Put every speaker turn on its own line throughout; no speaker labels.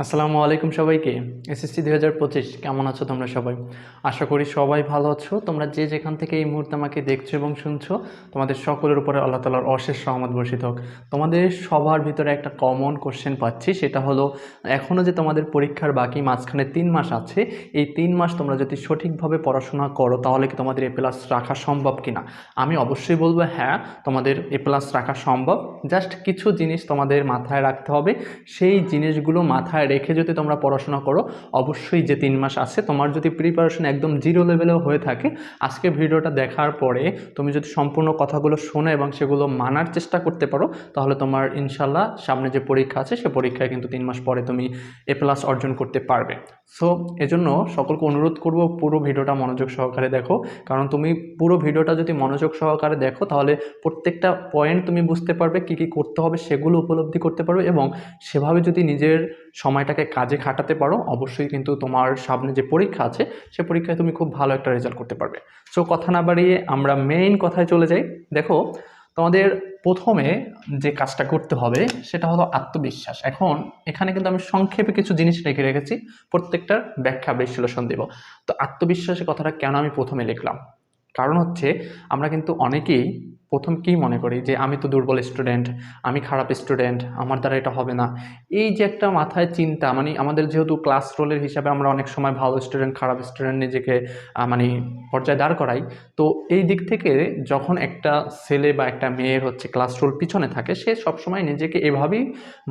আসসালামু আলাইকুম সবাইকে। এসএসসি দুই হাজার পঁচিশ, কেমন আছো তোমরা সবাই? আশা করি সবাই ভালো আছো। তোমরা যে যেখান থেকে এই মুহূর্তে আমাকে দেখছ এবং শুনছো, তোমাদের সকলের উপরে আল্লাহ তালার অশেষ সহমত বর্ষিত হোক। তোমাদের সবার ভিতরে একটা কমন কোশ্চেন পাচ্ছি, সেটা হলো এখনও যে তোমাদের পরীক্ষার বাকি মাঝখানে তিন মাস আছে, এই তিন মাস তোমরা যদি সঠিকভাবে পড়াশোনা করো, তাহলে কি তোমাদের এ প্লাস রাখা সম্ভব কিনা? আমি অবশ্যই বলব হ্যাঁ তোমাদের এ প্লাস রাখা সম্ভব। জাস্ট কিছু জিনিস তোমাদের মাথায় রাখতে হবে। সেই জিনিসগুলো মাথায় রেখে যদি তোমরা পড়াশোনা করো, অবশ্যই যে তিন মাস আছে, তোমার যদি প্রিপারেশন একদম জিরো লেভেলেও হয়ে থাকে, আজকে ভিডিওটা দেখার পরে তুমি যদি সম্পূর্ণ কথাগুলো শোনো এবং সেগুলো মানার চেষ্টা করতে পারো, তাহলে তোমার ইনশাল্লাহ সামনে যে পরীক্ষা আছে, সে পরীক্ষায় কিন্তু তিন মাস পরে তুমি এ প্লাস অর্জন করতে পারবে। সো এজন্য সকলকে অনুরোধ করব, পুরো ভিডিওটা মনোযোগ সহকারে দেখো, কারণ তুমি পুরো ভিডিওটা যদি মনোযোগ সহকারে দেখো, তাহলে প্রত্যেকটা পয়েন্ট তুমি বুঝতে পারবে, কী কী করতে হবে, সেগুলো উপলব্ধি করতে পারবে এবং সেভাবে যদি নিজের সময়টাকে কাজে খাটাতে পারো, অবশ্যই কিন্তু তোমার সামনে যে পরীক্ষা আছে, সে পরীক্ষায় তুমি খুব ভালো একটা রেজাল্ট করতে পারবে। সো কথা না বাড়িয়ে আমরা মেইন কথায় চলে যাই। দেখো, তোমাদের প্রথমে যে কাজটা করতে হবে, সেটা হলো আত্মবিশ্বাস। এখন এখানে কিন্তু আমি সংক্ষেপে কিছু জিনিস রেখে রেখেছি, প্রত্যেকটার ব্যাখ্যা বিশ্লেষণ দেব। তো আত্মবিশ্বাসের কথাটা কেন আমি প্রথমে লিখলাম? কারণ হচ্ছে আমরা কিন্তু অনেকেই প্রথম কী মনে করি যে আমি তো দুর্বল স্টুডেন্ট আমি খারাপ স্টুডেন্ট আমার দ্বারা এটা হবে না। এই যে একটা মাথায় চিন্তা মানে আমাদের যেহেতু ক্লাস রোলের হিসাবে আমরা অনেক সময় ভালো স্টুডেন্ট খারাপ স্টুডেন্ট নিজেকে মানে পর্যায়ে দাঁড় করাই, তো এই দিক থেকে যখন একটা ছেলে বা একটা মেয়ের হচ্ছে ক্লাস রোল পিছনে থাকে, সে সবসময় নিজেকে এভাবেই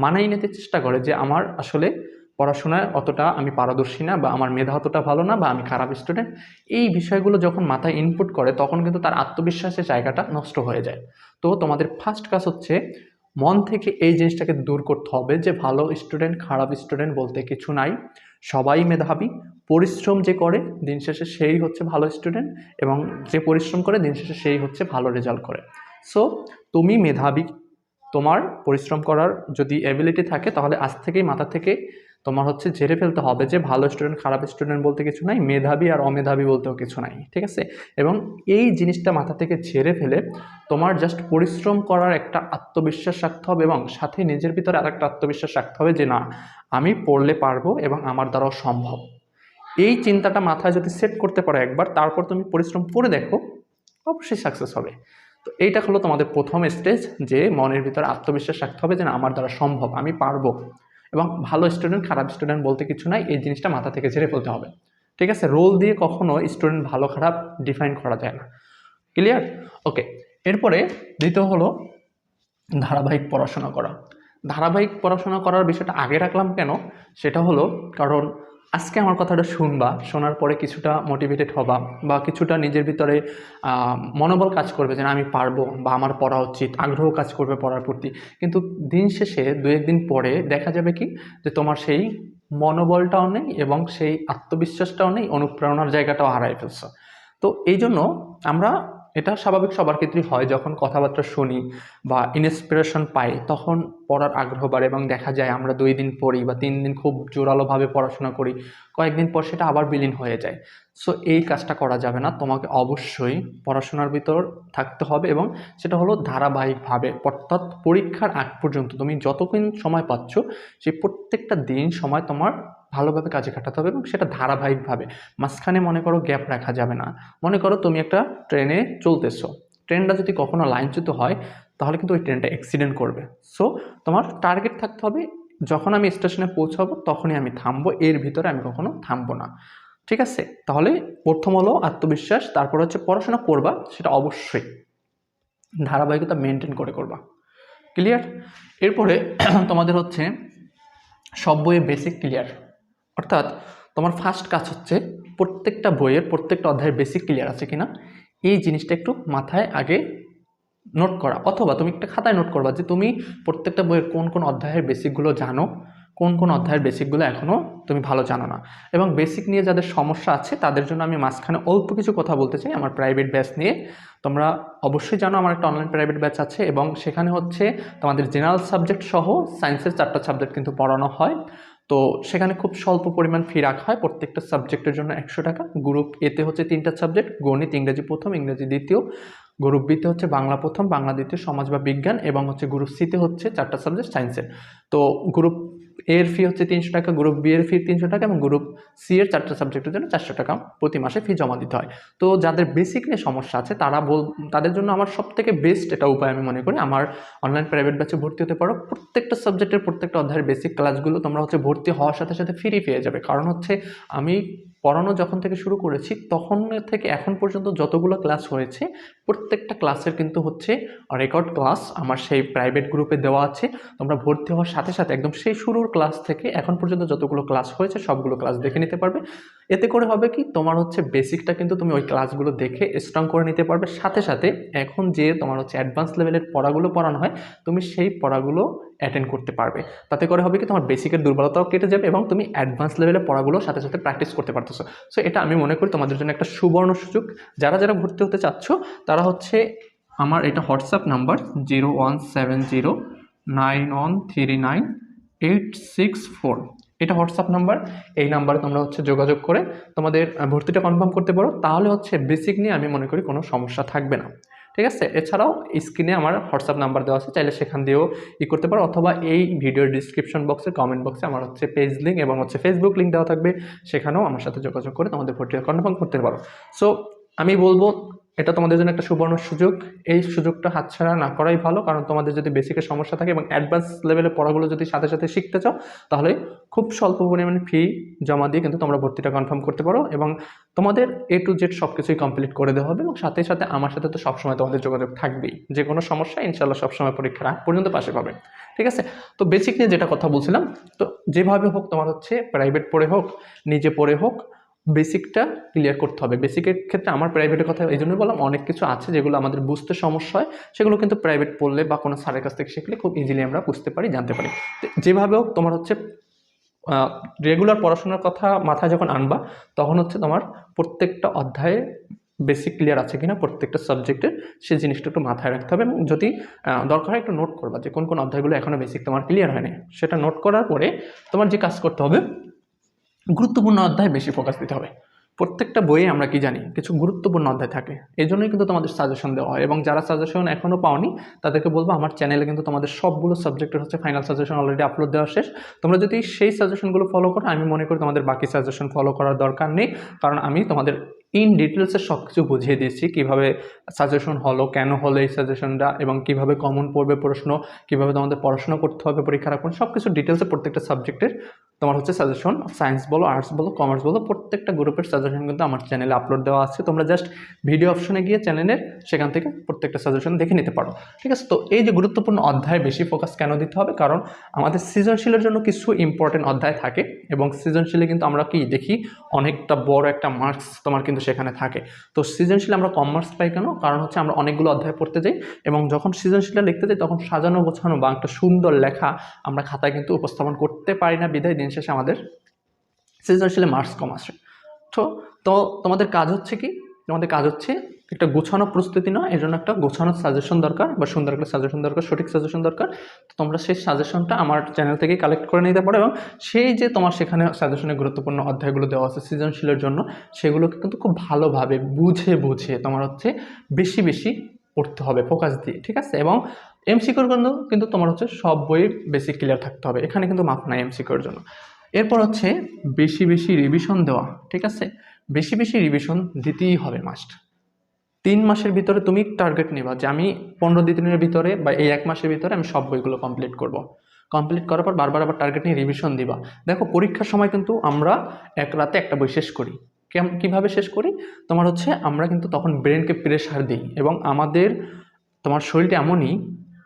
মানাই নিতে চেষ্টা করে যে আমার আসলে পড়াশোনায় অতটা আমি পারদর্শী না বা আমার মেধা অতটা ভালো না বা আমি খারাপ স্টুডেন্ট এই বিষয়গুলো যখন মাথায় ইনপুট করে, তখন কিন্তু তার আত্মবিশ্বাসের জায়গাটা নষ্ট হয়ে যায়। তো তোমাদের ফার্স্ট কাজ হচ্ছে, মন থেকে এই জিনিসটাকে দূর করতে হবে যে ভালো স্টুডেন্ট খারাপ স্টুডেন্ট বলতে কিছু নাই। সবাই মেধাবী, পরিশ্রম যে করে, দিন শেষে সেই হচ্ছে ভালো স্টুডেন্ট এবং যে পরিশ্রম করে, দিন শেষে সেই হচ্ছে ভালো রেজাল্ট করে। সো তুমি মেধাবী, তোমার পরিশ্রম করার যদি অ্যাবিলিটি থাকে, তাহলে আজ থেকেই মাথা থেকে তোমার হচ্ছে ঝেড়ে ফেলতে হবে যে ভালো স্টুডেন্ট খারাপ স্টুডেন্ট বলতে কিছু নাই, মেধাবী আর অমেধাবী বলতেও কিছু নাই, ঠিক আছে? এবং এই জিনিসটা মাথা থেকে ঝেড়ে ফেলে তোমার জাস্ট পরিশ্রম করার একটা আত্মবিশ্বাস রাখতে হবে এবং সাথে নিজের ভিতরে আর একটা আত্মবিশ্বাস রাখতে হবে যে না, আমি পড়লে পারব এবং আমার দ্বারাও সম্ভব। এই চিন্তাটা মাথায় যদি সেট করতে পারো একবার, তারপর তুমি পরিশ্রম করে দেখো, অবশ্যই সাকসেস হবে। তো এইটা হলো তোমাদের প্রথম স্টেজ যে মনের ভিতরে আত্মবিশ্বাস রাখতে হবে যে না, আমার দ্বারা সম্ভব, আমি পারব। এবং ভালো স্টুডেন্ট খারাপ স্টুডেন্ট বলতে কিছু নাই, এই জিনিসটা মাথা থেকে ছেড়ে ফেলতে হবে। ঠিক আছে? রোল দিয়ে কখনো স্টুডেন্ট ভালো, খারাপ ডিফাইন করা যায় না। ক্লিয়ার ওকে এরপরে দ্বিতীয় হলো ধারাবাহিক পড়াশোনা করা। ধারাবাহিক পড়াশোনা করার বিষয়টা আগে রাখলাম কেন? সেটা হলো কারণ আজকে আমার কথাটা শুনবা শোনার পরে কিছুটা মোটিভেটেড হবা বা কিছুটা নিজের ভিতরে মনোবল কাজ করবে যে না, আমি পারব বা আমার পড়া উচিত আগ্রহ কাজ করবে পড়ার প্রতি। কিন্তু দিন শেষে দু একদিন পরে দেখা যাবে কি? যে তোমার সেই মনোবলটাও নেই এবং সেই আত্মবিশ্বাসটাও নেই অনুপ্রেরণার জায়গাটাও হারাই ফেলছো। তো এই জন্য আমরা এটা স্বাভাবিক সবার ক্ষেত্রেই হয়, যখন কথাবার্তা শুনি বা ইন্সপিরেশন পাই, তখন পড়ার আগ্রহ বাড়ে এবং দেখা যায় আমরা দুই দিন পড়ি বা তিন দিন খুব জোরালোভাবে পড়াশোনা করি, কয়েকদিন পর সেটা আবার বিলীন হয়ে যায়। সো এই কাজটা করা যাবে না, তোমাকে অবশ্যই পড়াশোনার ভিতর থাকতে হবে এবং সেটা হলো ধারাবাহিকভাবে, অর্থাৎ পরীক্ষার আগ পর্যন্ত তুমি যতক্ষণ সময় পাচ্ছ, সেই প্রত্যেকটা দিন সময় তোমার ভালোভাবে কাজে কাটাতে হবে এবং সেটা ধারাবাহিকভাবে। মাঝখানে মনে করো গ্যাপ রাখা যাবে না। মনে করো তুমি একটা ট্রেনে চলতেছো। ট্রেনটা যদি কখনো লাইনচ্যুত হয়, তাহলে কিন্তু ওই ট্রেনটা অ্যাক্সিডেন্ট করবে। সো তোমার টার্গেট থাকতে হবে, যখন আমি স্টেশনে পৌঁছাবো, তখনই আমি থামবো। এর ভিতরে আমি কখনো থামবো না। ঠিক আছে? তাহলে প্রথম হলো আত্মবিশ্বাস, তারপর হচ্ছে পড়াশোনা করবা, সেটা অবশ্যই। ধারাবাহিকতা মেনটেন করে করবা। ক্লিয়ার এরপরে তোমাদের হচ্ছে সব বইয়ে বেসিক ক্লিয়ার অর্থাৎ তোমার ফার্স্ট কাজ হচ্ছে প্রত্যেকটা বইয়ের প্রত্যেকটা অধ্যায়ের বেসিক ক্লিয়ার আছে কিনা? এই জিনিসটা একটু মাথায় আগে নোট করা। অথবা তুমি একটা খাতায় নোট করবা যে তুমি প্রত্যেকটা বইয়ের কোন কোন অধ্যায়ের বেসিকগুলো জানো, কোন কোন অধ্যায়ের বেসিকগুলো এখনও তুমি ভালো জানো না। এবং বেসিক নিয়ে যাদের সমস্যা আছে, তাদের জন্য আমি মাঝখানে অল্প কিছু কথা বলতে চাই আমার প্রাইভেট ব্যাচ নিয়ে। তোমরা অবশ্যই জানো আমার একটা অনলাইন প্রাইভেট ব্যাচ আছে এবং সেখানে হচ্ছে তোমাদের জেনারেল সাবজেক্ট সহ সায়েন্সের চারটা সাবজেক্ট কিন্তু পড়ানো হয়। তো সেখানে খুব স্বল্প পরিমাণ ফি রাখা হয় প্রত্যেকটা সাবজেক্টের জন্য একশো টাকা। গ্রুপ এতে হচ্ছে তিনটা সাবজেক্ট গণিত, ইংরেজি প্রথম, ইংরেজি দ্বিতীয়। গ্রুপ বিতে হচ্ছে বাংলা প্রথম, বাংলা দ্বিতীয়, সমাজ বা বিজ্ঞান এবং হচ্ছে গ্রুপ সিতে হচ্ছে চারটা সাবজেক্ট সায়েন্সের তো গ্রুপ এর ফি হচ্ছে তিনশো টাকা গ্রুপ বি এর ফি তিনশো টাকা এবং গ্রুপ সি এর চারটা সাবজেক্টের জন্য চারশো টাকা প্রতি মাসে ফি জমা দিতে হয়। তো যাদের বেসিক নিয়ে সমস্যা আছে, তারা বল, তাদের জন্য আমার সব থেকে বেস্ট এটা উপায় আমি মনে করি, আমার অনলাইন প্রাইভেট ব্যাচে ভর্তি হতে পারো। প্রত্যেকটা সাবজেক্টের প্রত্যেকটা অধ্যায়ের বেসিক ক্লাসগুলো তোমরা হচ্ছে ভর্তি হওয়ার সাথে সাথে ফ্রি পেয়ে যাবে। কারণ হচ্ছে আমি পড়ানো যখন থেকে শুরু করেছি, তখন থেকে এখন পর্যন্ত যতগুলো ক্লাস হয়েছে প্রত্যেকটা ক্লাসের কিন্তু হচ্ছে রেকর্ড ক্লাস আমার সেই প্রাইভেট গ্রুপে দেওয়া আছে। তোমরা ভর্তি হওয়ার সাথে সাথে একদম সেই শুরুর ক্লাস থেকে এখন পর্যন্ত যতগুলো ক্লাস হয়েছে সবগুলো ক্লাস দেখে নিতে পারবে। এতে করে হবে কি তোমার হচ্ছে বেসিকটা কিন্তু তুমি ওই ক্লাসগুলো দেখে স্ট্রং করে নিতে পারবে। সাথে সাথে এখন যে তোমার হচ্ছে অ্যাডভান্স লেভেলের পড়াগুলো পড়ানো হয়, তুমি সেই পড়াগুলো অ্যাটেন্ড করতে পারবে। তাতে করে হবে কি তোমার বেসিকের দুর্বলতাও কেটে যাবে এবং তুমি অ্যাডভান্স লেভেলের পড়াগুলো সাথে সাথে প্র্যাকটিস করতে পারতেছো। সো এটা আমি মনে করি তোমাদের জন্য একটা সুবর্ণ সুযোগ। যারা যারা ভর্তি হতে চাচ্ছ, তারা হচ্ছে আমার এটা WhatsApp number zero one seven zero nine one three nine eight six four. এটা হোয়াটসঅ্যাপ নাম্বার। এই নাম্বারে তোমরা হচ্ছে যোগাযোগ করে তোমাদের ভর্তিটা কনফার্ম করতে পারো। তাহলে হচ্ছে বেসিক নিয়ে আমি মনে করি কোনো সমস্যা থাকবে না। ঠিক আছে? এছাড়াও স্ক্রিনে আমার হোয়াটসঅ্যাপ নাম্বার দেওয়া আছে। চাইলে সেখান দিয়েও ই করতে পারো। অথবা এই ভিডিওর ডিসক্রিপশন বক্সে কমেন্ট বক্সে আমার হচ্ছে পেজ লিঙ্ক এবং হচ্ছে ফেসবুক লিঙ্ক দেওয়া থাকবে। সেখানেও আমার সাথে যোগাযোগ করে তোমাদের ভর্তিটা কনফার্ম করতে পারো। সো আমি বলব এটা তোমাদের জন্য একটা সুবর্ণ সুযোগ। এই সুযোগটা হাতছাড়া না করাই ভালো, কারণ তোমাদের যদি বেসিকের সমস্যা থাকে এবং অ্যাডভান্স লেভেলের পড়াগুলো যদি সাথে সাথে শিখতে চাও, তাহলে খুব স্বল্প পরিমাণে ফি জমা দিয়ে কিন্তু তোমরা ভর্তিটা কনফার্ম করতে পারো এবং তোমাদের এ টু জেড সব কিছুই কমপ্লিট করে দেওয়া হবে এবং সাথে সাথে আমার সাথে তো সবসময় তোমাদের যোগাযোগ থাকবেই। যে কোনো সমস্যা ইনশাল্লাহ সবসময় পরীক্ষার আগ পর্যন্ত পাশে পাবে। ঠিক আছে? তো বেসিক নিয়ে যেটা কথা বলছিলাম, তো যেভাবে হোক তোমার হচ্ছে প্রাইভেট পড়ে হোক, নিজে পড়ে হোক বেসিকটা ক্লিয়ার করতে হবে। বেসিকের ক্ষেত্রে আমার প্রাইভেটের কথা এই জন্যই বললাম, অনেক কিছু আছে যেগুলো আমাদের বুঝতে সমস্যা হয়, সেগুলো কিন্তু প্রাইভেট পড়লে বা কোনো স্যারের কাছ থেকে শিখলে খুব ইজিলি আমরা বুঝতে পারি, জানতে পারি। যেভাবে হোক তোমার হচ্ছে রেগুলার পড়াশোনার কথা মাথায় যখন আনবা, তখন হচ্ছে তোমার প্রত্যেকটা অধ্যায়ে বেসিক ক্লিয়ার আছে কিনা প্রত্যেকটা সাবজেক্টের সেই জিনিসটা একটু মাথায় রাখতে হবে এবং যদি দরকার হয় একটু নোট করবা যে কোন কোন অধ্যায়গুলো এখনও বেসিক তোমার ক্লিয়ার হয়নি। সেটা নোট করার পরে তোমার যে কাজ করতে হবে গুরুত্বপূর্ণ অধ্যায় বেশি ফোকাস দিতে হবে। প্রত্যেকটা বইয়ে আমরা কি জানি? কিছু গুরুত্বপূর্ণ অধ্যায় থাকে। এই জন্যই কিন্তু তোমাদের সাজেশন দেওয়া হয়। এবং যারা সাজেশন এখনও পাওনি, তাদেরকে বলব আমার চ্যানেলে কিন্তু তোমাদের সবগুলো সাবজেক্টের হচ্ছে ফাইনাল সাজেশন অলরেডি আপলোড দেওয়া শেষ। তোমরা যদি সেই সাজেশনগুলো ফলো করো, আমি মনে করি তোমাদের বাকি সাজেশন ফলো করার দরকার নেই। কারণ আমি তোমাদের ইন ডিটেলসে সব কিছু বুঝিয়ে দিয়েছি, কীভাবে সাজেশন হলো, কেন হলো এই সাজেশনটা এবং কীভাবে কমন পড়বে প্রশ্ন, কীভাবে তোমাদের পড়াশোনা করতে হবে পরীক্ষা রাখুন সব কিছু ডিটেলসে প্রত্যেকটা সাবজেক্টের তোমার হচ্ছে সাজেশন সায়েন্স বলো আর্টস বলো কমার্স বলো, প্রত্যেকটা গ্রুপের সাজেশন কিন্তু আমার চ্যানেলে আপলোড দেওয়া আছে। তোমরা জাস্ট ভিডিও অপশনে গিয়ে চ্যানেলের সেখান থেকে প্রত্যেকটা সাজেশন দেখে নিতে পারো। ঠিক আছে? তো এই যে গুরুত্বপূর্ণ অধ্যায় বেশি ফোকাস কেন দিতে হবে? কারণ আমাদের সৃজনশীলের জন্য কিছু ইম্পর্টেন্ট অধ্যায় থাকে এবং সৃজনশীলে কিন্তু আমরা কি দেখি? অনেকটা বড় একটা মার্কস তোমার কিন্তু সেখানে থাকে। তো সৃজনশীল আমরা কম মার্কস পাই কেন? কারণ হচ্ছে আমরা অনেকগুলো অধ্যায় পড়তে যাই এবং যখন সৃজনশীলটা লিখতে যাই তখন সাজানো গোছানো বা একটা সুন্দর লেখা আমরা খাতায় কিন্তু উপস্থাপন করতে পারি না। বিধায় দিন। শেষে আমাদের সৃজনশীলে মার্কস কম আসে। তো তো তোমাদের কাজ হচ্ছে কি? তোমাদের কাজ হচ্ছে একটা গোছানো প্রস্তুতি নয় এর জন্য একটা গোছানো সাজেশন দরকার বা সুন্দর একটা সাজেশন দরকার, সঠিক সাজেশন দরকার। তো তোমরা সেই সাজেশনটা আমার চ্যানেল থেকে কালেক্ট করে নিতে পারো এবং সেই যে তোমার সেখানে সাজেশনের গুরুত্বপূর্ণ অধ্যায়গুলো দেওয়া আছে সৃজনশীলের জন্য, সেগুলোকে কিন্তু খুব ভালোভাবে বুঝে বুঝে তোমার হচ্ছে বেশি বেশি পড়তে হবে ফোকাস দিয়ে, ঠিক আছে? এবং এমসিকিউর কিন্তু কিন্তু তোমার হচ্ছে সব বইয়ে বেসিক ক্লিয়ার থাকতে হবে। এখানে কিন্তু মাপ নাই এমসিকিউর জন্য। এরপর হচ্ছে বেশি বেশি রিভিশন দেওয়া, ঠিক আছে? বেশি বেশি রিভিশন দিতেই হবে মাস্ট তিন মাসের ভিতরে তুমি টার্গেট নিবা যে আমি পনেরো দিনের ভিতরে বা এই এক মাসের ভিতরে আমি সব বইগুলো কমপ্লিট করব। কমপ্লিট করার পর বারবার আবার টার্গেট নিয়ে রিভিশন দিবা। দেখো, পরীক্ষার সময় কিন্তু আমরা এক রাতে একটা বই শেষ করি। কীভাবে শেষ করি? তোমার হচ্ছে আমরা কিন্তু তখন ব্রেনকে প্রেশার দিই এবং আমাদের, তোমার শরীরটা এমনই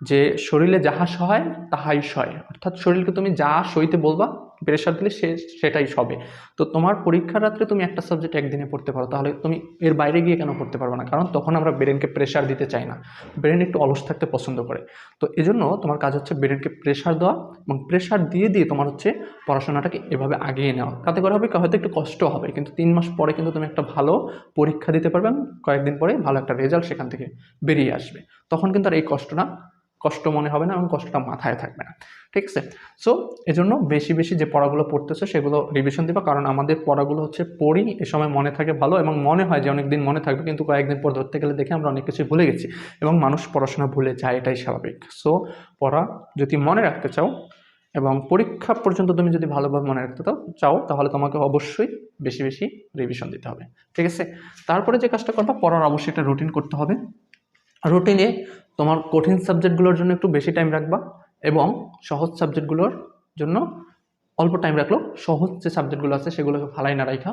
যে শরীরে যাহা সহায়, তাহাই সয়। অর্থাৎ শরীরকে তুমি যা সইতে বলবা প্রেশার দিলে সে, সেটাই সবে। তো তোমার পরীক্ষার রাত্রে তুমি একটা সাবজেক্ট একদিনে পড়তে পারো, তাহলে তুমি এর বাইরে গিয়ে কেন পড়তে পারবে না? কারণ তখন আমরা ব্রেনকে প্রেশার দিতে চাই না। ব্রেন একটু অলস থাকতে পছন্দ করে। তো এজন্য তোমার কাজ হচ্ছে ব্রেনকে প্রেশার দেওয়া এবং প্রেশার দিয়ে দিয়ে তোমার হচ্ছে পড়াশোনাটাকে এভাবে আগিয়ে নেওয়া। তাতে করে হবে হয়তো একটু কষ্ট হবে, কিন্তু তিন মাস পরে কিন্তু তুমি একটা ভালো পরীক্ষা দিতে পারবে কয়েকদিন পরে ভালো একটা রেজাল্ট সেখান থেকে বেরিয়ে আসবে। তখন কিন্তু আর এই কষ্টটা কষ্ট মনে হবে না এবং কষ্টটা মাথায় থাকবে না। ঠিক আছে? সো এজন্য বেশি বেশি যে পড়াগুলো পড়তেছো সেগুলো রিভিশন দিবা। কারণ আমাদের পড়াগুলো হচ্ছে পড়ি, এ সময় মনে থাকে ভালো এবং মনে হয় যে অনেক দিন মনে থাকবে, কিন্তু কয়েকদিন পর ধরতে গেলে দেখে আমরা অনেক কিছু ভুলে গেছি এবং মানুষ পড়াশোনা ভুলে যায়, এটাই স্বাভাবিক। সো পড়া যদি মনে রাখতে চাও এবং পরীক্ষা পর্যন্ত তুমি যদি ভালোভাবে মনে রাখতে চাও তাহলে তোমাকে অবশ্যই বেশি বেশি রিভিশন দিতে হবে। ঠিক আছে? তারপরে যে কাজটা করবা, পড়ার অবশ্যই একটা রুটিন করতে হবে। রুটিনে তোমার কঠিন সাবজেক্টগুলোর জন্য একটু বেশি টাইম রাখবা এবং সহজ সাবজেক্টগুলোর জন্য অল্প টাইম রাখল সহজ যে সাবজেক্টগুলো আছে সেগুলোকে ফালাই না রাখা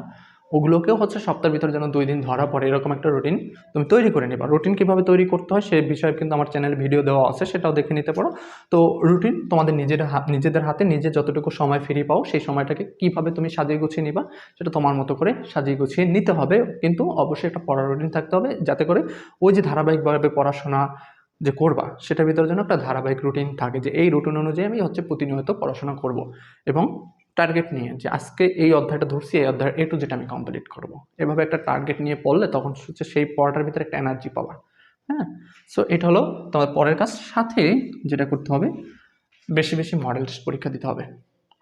ওগুলোকেও হচ্ছে সপ্তাহের ভিতরে যেন দুই দিন ধরা পড়ে, এরকম একটা রুটিন তুমি তৈরি করে নিবা। রুটিন কীভাবে তৈরি করতে হয় সেই বিষয়ে কিন্তু আমার চ্যানেলে ভিডিও দেওয়া আছে, সেটাও দেখে নিতে পারো। তো রুটিন তোমাদের নিজের নিজেদের হাতে নিজে যতটুকু সময় ফ্রি পাও সেই সময়টাকে কীভাবে তুমি সাজিয়ে গুছিয়ে নিবা সেটা তোমার মতো করে সাজিয়ে গুছিয়ে নিতে হবে। কিন্তু অবশ্যই একটা পড়ার রুটিন থাকতে হবে যাতে করে ওই যে ধারাবাহিকভাবে পড়াশোনা যে করবা, সেটার ভিতরে যেন একটা ধারাবাহিক রুটিন থাকে যে এই রুটিন অনুযায়ী আমি হচ্ছে প্রতিনিয়ত পড়াশোনা করব এবং টার্গেট নিয়ে যে আজকে এই অধ্যায়টা ধরছি, এই অধ্যায় এ টু যেটা আমি কমপ্লিট করব। এভাবে একটা টার্গেট নিয়ে পড়লে তখন হচ্ছে সেই পড়াটার ভিতরে একটা এনার্জি পাওয়া হ্যাঁ? সো এটা হলো তোমার পরের কাজ। সাথে যেটা করতে হবে, বেশি বেশি মডেলস পরীক্ষা দিতে হবে।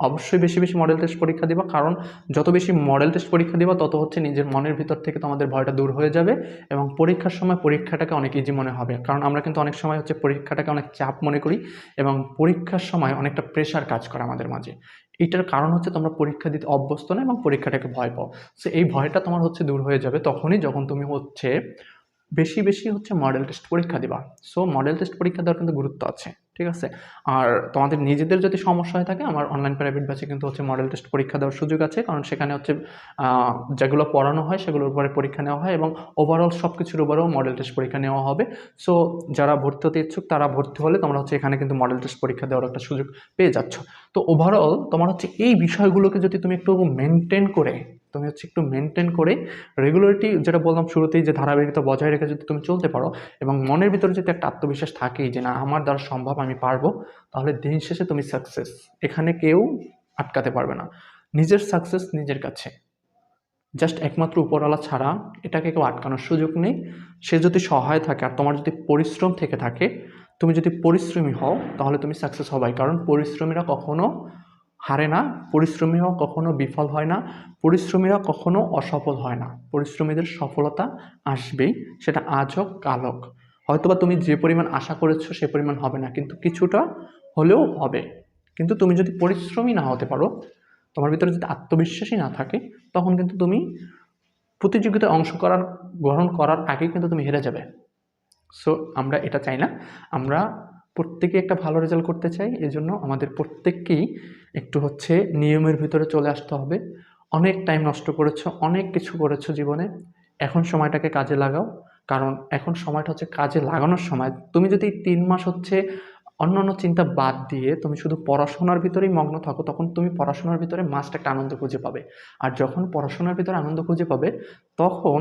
অবশ্যই বেশি বেশি মডেল টেস্ট পরীক্ষা দিবা। কারণ যত বেশি মডেল টেস্ট পরীক্ষা দিবা, তত হচ্ছে নিজের মনের ভিতর থেকে তোমাদের ভয়টা দূর হয়ে যাবে এবং পরীক্ষার সময় পরীক্ষাটাকে অনেক ইজি মনে হবে। কারণ আমরা কিন্তু অনেক সময় হচ্ছে পরীক্ষাটাকে অনেক চাপ মনে করি এবং পরীক্ষার সময় অনেকটা প্রেশার কাজ করে আমাদের মাঝে। এইটার কারণ হচ্ছে তোমরা পরীক্ষা দিতে অভ্যস্ত না এবং পরীক্ষাটাকে ভয় পাও। সো এই ভয়টা তোমার হচ্ছে দূর হয়ে যাবে তখনই যখন তুমি হচ্ছে বেশি বেশি হচ্ছে মডেল টেস্ট পরীক্ষা দিবা। সো মডেল টেস্ট পরীক্ষা দেওয়ার কিন্তু গুরুত্ব আছে। ঠিক আছে? আর তোমাদের নিজেদের যদি সমস্যা হয়ে থাকে, আমার অনলাইন প্রাইভেট ব্যাচে কিন্তু হচ্ছে মডেল টেস্ট পরীক্ষা দেওয়ার সুযোগ আছে। কারণ সেখানে হচ্ছে যেগুলো পড়ানো হয়, সেগুলোর উপরে পরীক্ষা নেওয়া হয় এবং ওভারঅল সব কিছুর উপরেও মডেল টেস্ট পরীক্ষা নেওয়া হবে। সো যারা ভর্তি হতে ইচ্ছুক, তারা ভর্তি হলে তোমরা হচ্ছে এখানে কিন্তু মডেল টেস্ট পরীক্ষা দেওয়ার একটা সুযোগ পেয়ে যাচ্ছ। তো ওভারঅল তোমার হচ্ছে এই বিষয়গুলোকে যদি তুমি একটু মেনটেন করে তুমি হচ্ছে একটু মেনটেন করে রেগুলারিটি যেটা বললাম শুরুতেই যে ধারাবাহিকতা বজায় রেখে যদি তুমি চলতে পারো এবং মনের ভিতরে যদি একটা আত্মবিশ্বাস থাকেই যে না, আমার দ্বারা সম্ভব আমি পারব, তাহলে দিন শেষে তুমি সাকসেস এখানে কেউ আটকাতে পারবে না। নিজের সাকসেস নিজের কাছে। জাস্ট একমাত্র উপরওয়ালা ছাড়া এটাকে কেউ আটকানোর সুযোগ নেই। সে যদি সহায় থাকে আর তোমার যদি পরিশ্রম থেকে থাকে, তুমি যদি পরিশ্রমী হও, তাহলে তুমি সাকসেস হবাই। কারণ পরিশ্রমীরা কখনো হারে না পরিশ্রমীরা কখনো বিফল হয় না, পরিশ্রমীরা কখনো অসফল হয় না। পরিশ্রমীদের সফলতা আসবেই, সেটা আজ হোক, কাল হোক। হয়তোবা তুমি যে পরিমাণ আশা করেছ সে পরিমাণ হবে না, কিন্তু কিছুটা হলেও হবে। কিন্তু তুমি যদি পরিশ্রমী না হতে পারো, তোমার ভিতরে যদি আত্মবিশ্বাসই না থাকে, তখন কিন্তু তুমি প্রতিযোগিতায় অংশ করার, গ্রহণ করার আগেই কিন্তু তুমি হেরে যাবে। সো আমরা এটা চাই না। আমরা প্রত্যেকে একটা ভালো রেজাল্ট করতে চাই, এজন্য আমাদের প্রত্যেককেই একটু হচ্ছে নিয়মের ভিতরে চলে আসতে হবে। অনেক টাইম নষ্ট করেছ, অনেক কিছু করেছ জীবনে, এখন সময়টাকে কাজে লাগাও। কারণ এখন সময়টা হচ্ছে কাজে লাগানোর সময়। তুমি যদি তিন মাস হচ্ছে অন্যান্য চিন্তা বাদ দিয়ে তুমি শুধু পড়াশোনার ভিতরেই মগ্ন থাকো, তখন তুমি পড়াশোনার ভিতরে মাস্ট একটা আনন্দ খুঁজে পাবে। আর যখন পড়াশোনার ভিতরে আনন্দ খুঁজে পাবে, তখন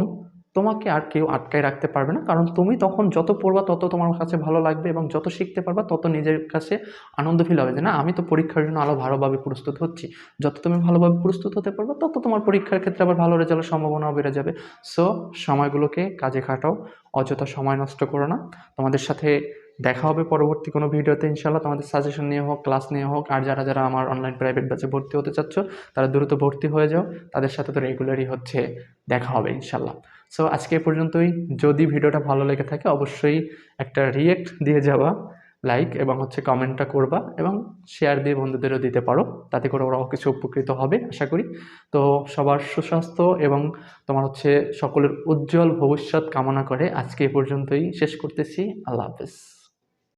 তোমাকে আর কেউ আটকায় রাখতে পারবে না। কারণ তুমি তখন যত পড়বা, তত তোমার কাছে ভালো লাগবে এবং যত শিখতে পারবা, তত নিজের কাছে আনন্দ ফিল হবে যে, না, আমি তো পরীক্ষার জন্য আরও ভালোভাবে প্রস্তুত হচ্ছি। যত তুমি ভালোভাবে প্রস্তুত হতে পারবে, তত তোমার পরীক্ষার ক্ষেত্রে আবার ভালো রেজাল্টের সম্ভাবনাও বেড়ে যাবে। সো সময়গুলোকে কাজে খাটাও, অযথা সময় নষ্ট করো না। তোমাদের সাথে দেখা হবে পরবর্তী কোনো ভিডিওতে ইনশাল্লাহ তোমাদের সাজেশন নিয়ে হোক ক্লাস নিয়ে হোক, আর যারা যারা আমার অনলাইন প্রাইভেট ব্যাচে ভর্তি হতে চাচ্ছ, তারা দ্রুত ভর্তি হয়ে যাও। তাদের সাথে তো রেগুলারই হচ্ছে, দেখা হবে ইনশাল্লাহ সো আজকে পর্যন্তই। যদি ভিডিওটা ভালো লেগে থাকে, অবশ্যই একটা রিয়েক্ট দিয়ে যাওয়া লাইক এবং হচ্ছে কমেন্টটা করবা এবং শেয়ার দিয়ে বন্ধুদেরও দিতে পারো। তাতে করে ওরাও কিছু উপকৃত হবে, আশা করি। তো, সবার সুস্বাস্থ্য এবং তোমার হচ্ছে সকলের উজ্জ্বল ভবিষ্যৎ কামনা করে আজকে এ পর্যন্তই শেষ করতেছি। আল্লাহ হাফেজ।